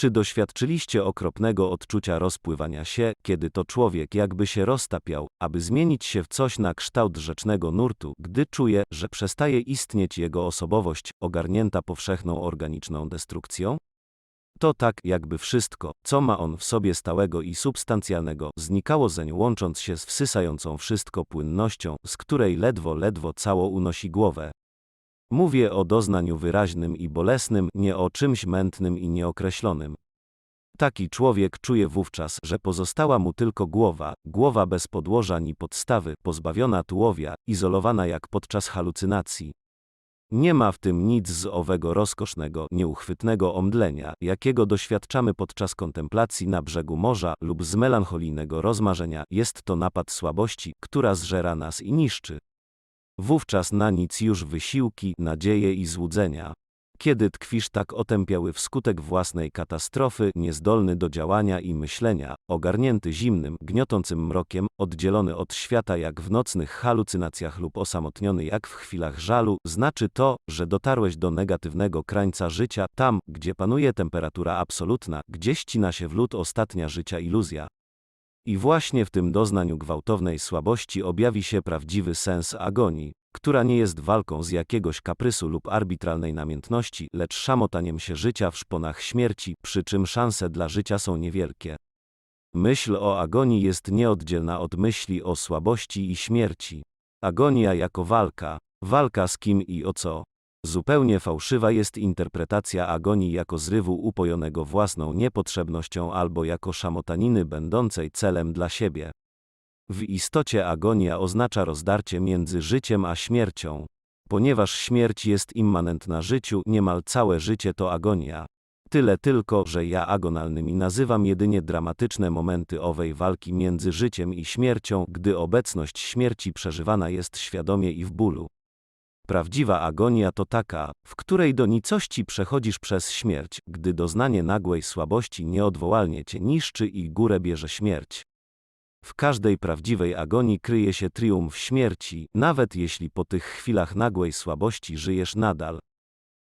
Czy doświadczyliście okropnego odczucia rozpływania się, kiedy to człowiek jakby się roztapiał, aby zmienić się w coś na kształt rzecznego nurtu, gdy czuje, że przestaje istnieć jego osobowość, ogarnięta powszechną organiczną destrukcją? To tak, jakby wszystko, co ma on w sobie stałego i substancjalnego, znikało zeń łącząc się z wsysającą wszystko płynnością, z której ledwo, ledwo cało unosi głowę. Mówię o doznaniu wyraźnym i bolesnym, nie o czymś mętnym i nieokreślonym. Taki człowiek czuje wówczas, że pozostała mu tylko głowa, głowa bez podłoża ni podstawy, pozbawiona tułowia, izolowana jak podczas halucynacji. Nie ma w tym nic z owego rozkosznego, nieuchwytnego omdlenia, jakiego doświadczamy podczas kontemplacji na brzegu morza lub z melancholijnego rozmarzenia. Jest to napad słabości, która zżera nas i niszczy. Wówczas na nic już wysiłki, nadzieje i złudzenia. Kiedy tkwisz tak otępiały wskutek własnej katastrofy, niezdolny do działania i myślenia, ogarnięty zimnym, gniotącym mrokiem, oddzielony od świata jak w nocnych halucynacjach lub osamotniony jak w chwilach żalu, znaczy to, że dotarłeś do negatywnego krańca życia, tam, gdzie panuje temperatura absolutna, gdzie ścina się w lód ostatnia życia iluzja. I właśnie w tym doznaniu gwałtownej słabości objawi się prawdziwy sens agonii, która nie jest walką z jakiegoś kaprysu lub arbitralnej namiętności, lecz szamotaniem się życia w szponach śmierci, przy czym szanse dla życia są niewielkie. Myśl o agonii jest nieoddzielna od myśli o słabości i śmierci. Agonia jako walka, walka z kim i o co. Zupełnie fałszywa jest interpretacja agonii jako zrywu upojonego własną niepotrzebnością albo jako szamotaniny będącej celem dla siebie. W istocie agonia oznacza rozdarcie między życiem a śmiercią. Ponieważ śmierć jest immanentna życiu, niemal całe życie to agonia. Tyle tylko, że ja agonalnymi nazywam jedynie dramatyczne momenty owej walki między życiem i śmiercią, gdy obecność śmierci przeżywana jest świadomie i w bólu. Prawdziwa agonia to taka, w której do nicości przechodzisz przez śmierć, gdy doznanie nagłej słabości nieodwołalnie cię niszczy i górę bierze śmierć. W każdej prawdziwej agonii kryje się triumf śmierci, nawet jeśli po tych chwilach nagłej słabości żyjesz nadal.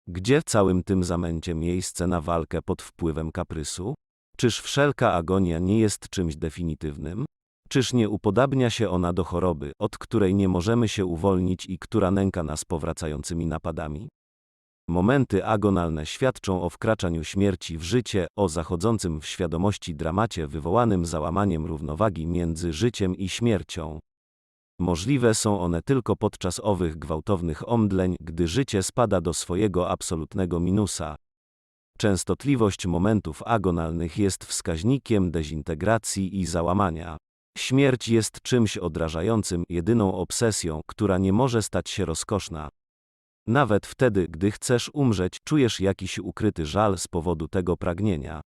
Gdzie w całym tym zamęcie miejsce na walkę pod wpływem kaprysu? Czyż wszelka agonia nie jest czymś definitywnym? Czyż nie upodabnia się ona do choroby, od której nie możemy się uwolnić i która nęka nas powracającymi napadami? Momenty agonalne świadczą o wkraczaniu śmierci w życie, o zachodzącym w świadomości dramacie wywołanym załamaniem równowagi między życiem i śmiercią. Możliwe są one tylko podczas owych gwałtownych omdleń, gdy życie spada do swojego absolutnego minusa. Częstotliwość momentów agonalnych jest wskaźnikiem dezintegracji i załamania. Śmierć jest czymś odrażającym, jedyną obsesją, która nie może stać się rozkoszna. Nawet wtedy, gdy chcesz umrzeć, czujesz jakiś ukryty żal z powodu tego pragnienia.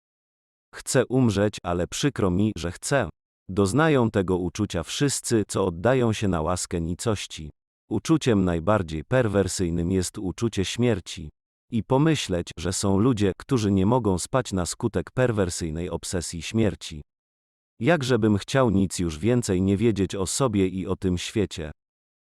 Chcę umrzeć, ale przykro mi, że chcę. Doznają tego uczucia wszyscy, co oddają się na łaskę nicości. Uczuciem najbardziej perwersyjnym jest uczucie śmierci. I pomyśleć, że są ludzie, którzy nie mogą spać na skutek perwersyjnej obsesji śmierci. Jakżebym chciał nic już więcej nie wiedzieć o sobie i o tym świecie.